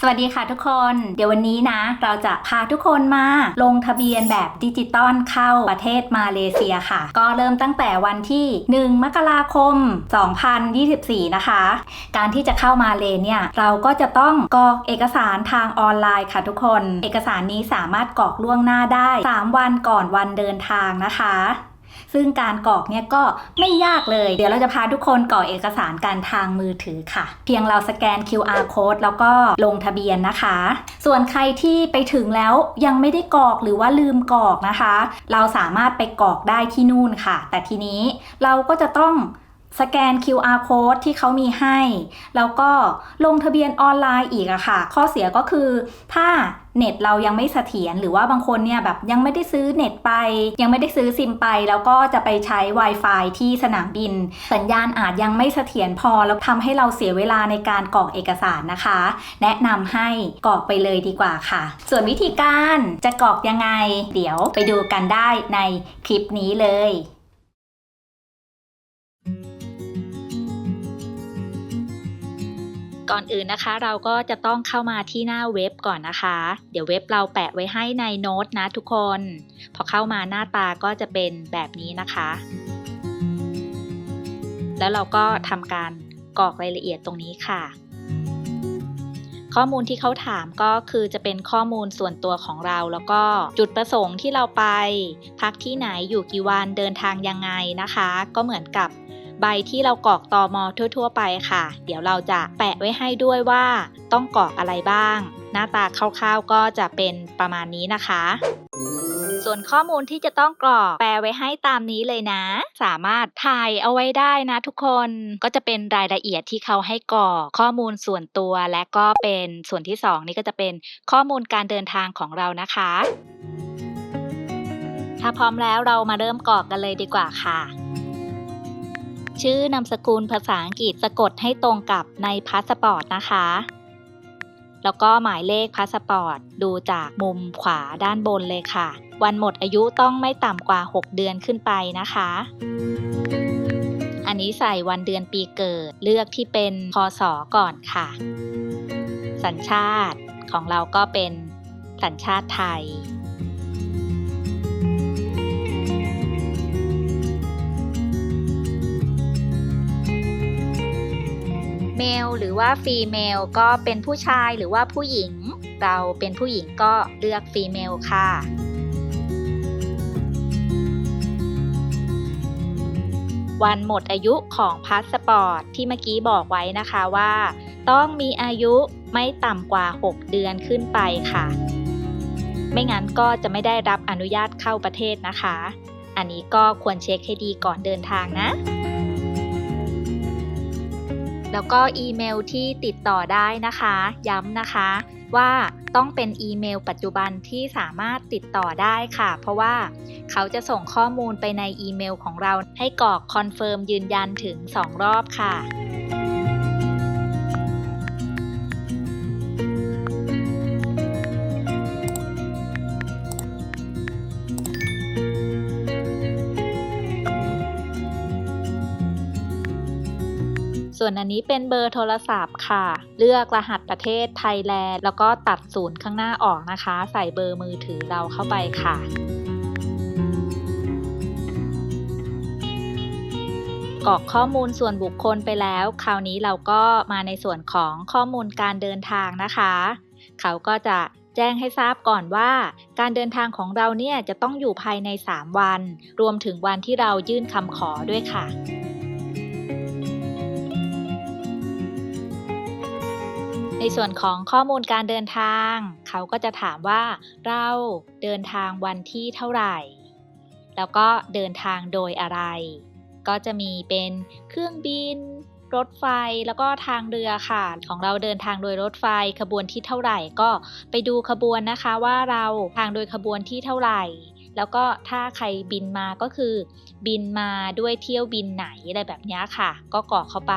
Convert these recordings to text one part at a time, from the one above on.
สวัสดีค่ะทุกคน เดี๋ยววันนี้นะ เราจะพาทุกคนมาลงทะเบียนแบบดิจิตอลเข้าประเทศมาเลเซียค่ะ ก็เริ่มตั้งแต่วันที่ 1 มกราคม 2024 นะคะ การที่จะเข้ามาเลเนี่ย เราก็จะต้องกรอกเอกสารทางออนไลน์ค่ะทุกคน เอกสารนี้สามารถกรอกล่วงหน้าได้ 3 วันก่อนวันเดินทางนะคะ ซึ่งการกรอกเนี่ยก็ไม่ยากเลย เดี๋ยวเราจะพาทุกคนกรอกเอกสารการทางมือถือค่ะ เพียงเราสแกน QR code แล้วก็ลงทะเบียนนะคะ ส่วนใครที่ไปถึงแล้วยังไม่ได้กรอกหรือว่าลืมกรอกนะคะ เราสามารถไปกรอกได้ที่นู่นค่ะ แต่ทีนี้เราก็จะต้องสแกน QR code ที่เขามีให้ แล้วก็ลงทะเบียนออนไลน์อีกอะค่ะ ข้อเสียก็คือถ้า เน็ตเรายังไม่เสถียรหรือว่าบางคนเนี่ยแบบยังไม่ได้ซื้อเน็ตไป ยังไม่ได้ซื้อซิมไป แล้วก็จะไปใช้ Wi-Fi ที่สนามบิน สัญญาณอาจยังไม่เสถียรพอแล้วทำให้เราเสียเวลาในการกรอกเอกสารนะคะ แนะนำให้กรอกไปเลยดีกว่าค่ะ ส่วนวิธีการจะกรอกยังไง เดี๋ยวไปดูกันได้ในคลิปนี้เลย ก่อนอื่นนะคะ เราก็จะต้องเข้ามาที่หน้าเว็บก่อนนะคะ เดี๋ยวเว็บเราแปะไว้ให้ในโน้ตนะทุกคน พอเข้ามาหน้าตาก็จะเป็นแบบนี้นะคะ แล้วเราก็ทำการกรอกรายละเอียดตรงนี้ค่ะ ข้อมูลที่เขาถามก็คือจะเป็นข้อมูลส่วนตัวของเรา แล้วก็จุดประสงค์ที่เราไป พักที่ไหนอยู่กี่วันเดินทางยังไงนะคะ ก็เหมือนกับ ใบที่เรากรอกตอมอทั่ว ๆ ไปค่ะ เดี๋ยวเราจะแปะไว้ให้ด้วยว่าต้องกรอกอะไรบ้าง หน้าตาคร่าวๆก็จะเป็นประมาณนี้นะคะ ส่วนข้อมูลที่จะต้องกรอกแปลไว้ให้ตามนี้เลยนะ สามารถถ่ายเอาไว้ได้นะทุกคนก็จะเป็นรายละเอียดที่เขาให้กรอกข้อมูลส่วนตัว และก็เป็นส่วนที่สองนี่ก็จะเป็นข้อมูลการเดินทางของเรานะคะถ้าพร้อมแล้วเรามาเริ่มกรอกกันเลยดีกว่าค่ะ ชื่อนามสกุลภาษาอังกฤษสะกดให้ตรงกับในพาสปอร์ตนะคะ แล้วก็หมายเลขพาสปอร์ตดูจากมุมขวาด้านบนเลยค่ะ วันหมดอายุต้องไม่ต่ำกว่า 6 เดือนขึ้นไปนะคะ อันนี้ใส่วันเดือนปีเกิด เลือกที่เป็นพศก่อนค่ะ สัญชาติของเราก็เป็นสัญชาติไทย เมลหรือว่าฟีเมลก็เป็นผู้ชายหรือว่าผู้หญิง เราเป็นผู้หญิงก็เลือกฟีเมลค่ะวันหมดอายุของพาสปอร์ตที่เมื่อกี้บอกไว้นะคะว่า ต้องมีอายุไม่ต่ำกว่า 6 เดือนขึ้นไปค่ะ ไม่งั้นก็จะไม่ได้รับอนุญาตเข้าประเทศนะคะ อันนี้ก็ควรเช็คให้ดีก่อนเดินทางนะ แล้วก็อีเมลที่ติดต่อได้นะคะ ย้ำนะคะว่าต้องเป็นอีเมลปัจจุบันที่สามารถติดต่อได้ค่ะ เพราะว่าเขาจะส่งข้อมูลไปในอีเมลของเราให้กรอกคอนเฟิร์มยืนยันถึง 2 รอบค่ะ ส่วนอันนี้เป็นเบอร์โทรศัพท์ค่ะ เลือกรหัสประเทศไทยแลนด์ แล้วก็ตัดศูนย์ข้างหน้าออกนะคะ ใส่เบอร์มือถือเราเข้าไปค่ะกรอกข้อมูลส่วนบุคคลไปแล้ว คราวนี้เราก็มาในส่วนของข้อมูลการเดินทางนะคะ เขาก็จะแจ้งให้ทราบก่อนว่า การเดินทางของเราเนี่ยจะต้องอยู่ภายใน 3 วัน รวมถึงวันที่เรายื่นคำขอด้วยค่ะ ส่วนของข้อมูลการเดินทาง เขาก็จะถามว่าเราเดินทางวันที่เท่าไหร่ แล้วก็เดินทางโดยอะไร ก็จะมีเป็นเครื่องบิน รถไฟแล้วก็ทางเรือค่ะ ของเราเดินทางโดยรถไฟขบวนที่เท่าไหร่ ก็ไปดูขบวนนะคะว่าเราทางโดยขบวนที่เท่าไหร่ แล้วก็ถ้าใครบินมาก็คือ บินมาด้วยเที่ยวบินไหนอะไรแบบนี้ค่ะ ก็กรอกเข้าไป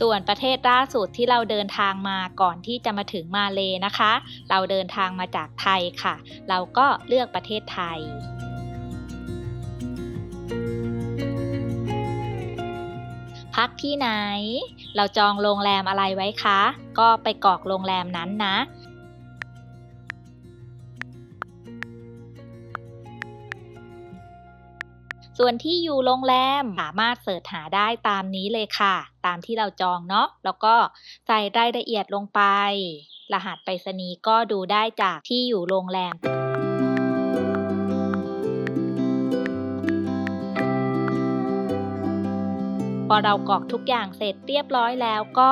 ส่วนประเทศล่าสุดที่เราเดินทางมาก่อนที่จะมาถึงมาเลนะคะ เราเดินทางมาจากไทยค่ะ เราก็เลือกประเทศไทยพักที่ไหน เราจองโรงแรมอะไรไว้คะ ก็ไปกรอกโรงแรมนั้นนะ ส่วนที่อยู่โรงแรมสามารถเสิร์ชหาได้ตามนี้เลยค่ะ ตามที่เราจองเนาะแล้วก็ใส่รายละเอียดลงไป รหัสไปรษณีย์ก็ดูได้จากที่อยู่โรงแรมพอเรากรอกทุกอย่างเสร็จเรียบร้อยแล้วก็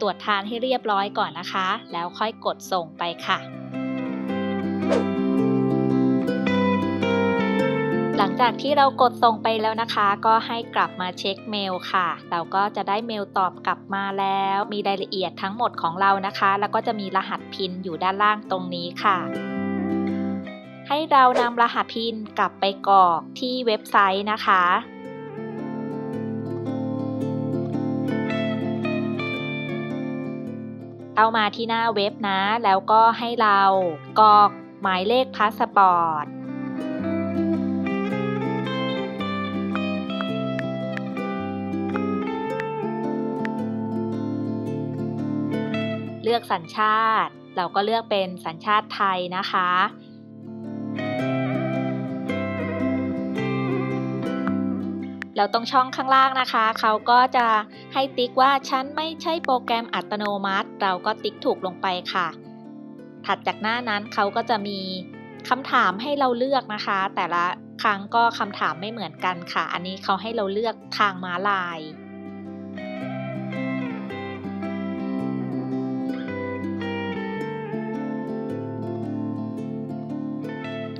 ตรวจทานให้เรียบร้อยก่อนนะคะ แล้วค่อยกดส่งไปค่ะ ลังจากที่เรากดส่งไปแล้วนะคะ ก็ให้กลับมาเช็คเมลค่ะ เราก็จะได้เมลตอบกลับมาแล้ว มีรายละเอียดทั้งหมดของเรานะคะ แล้วก็จะมีรหัสพินอยู่ด้านล่างตรงนี้ค่ะ ให้เรานำรหัสพินกลับไปกรอกที่เว็บไซต์นะคะเข้ามาที่หน้าเว็บนะ แล้วก็ให้เรากรอกหมายเลขพาสปอร์ต เลือกสัญชาติ เราก็เลือกเป็นสัญชาติไทยนะคะ เราตรงช่องข้างล่างนะคะ เขาก็จะให้ติ๊กว่าฉันไม่ใช่โปรแกรมอัตโนมัติ เราก็ติ๊กถูกลงไปค่ะ ถัดจากหน้านั้นเขาก็จะมีคำถามให้เราเลือกนะคะ แต่ละครั้งก็คำถามไม่เหมือนกันค่ะ อันนี้เขาให้เราเลือกทางม้าลาย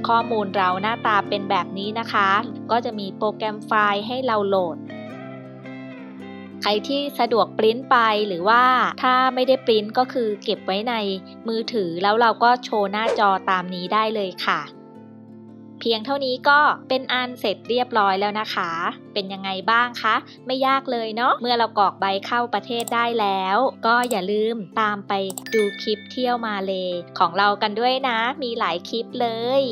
ข้อมูลเราหน้าตาเป็นแบบนี้นะคะ ก็จะมีโปรแกรมไฟล์ให้เราโหลด ใครที่สะดวกปริ้นไปหรือว่าถ้าไม่ได้ปริ้นก็คือเก็บไว้ในมือถือแล้วเราก็โชว์หน้าจอตามนี้ได้เลยค่ะ เพียงเท่านี้ก็เป็นอันเสร็จเรียบร้อยแล้วนะคะ เป็นยังไงบ้างคะ ไม่ยากเลยเนาะเมื่อเรากรอกใบเข้าประเทศได้แล้ว ก็อย่าลืมตามไปดูคลิปเที่ยวมาเล ของเรากันด้วยนะ มีหลายคลิปเลย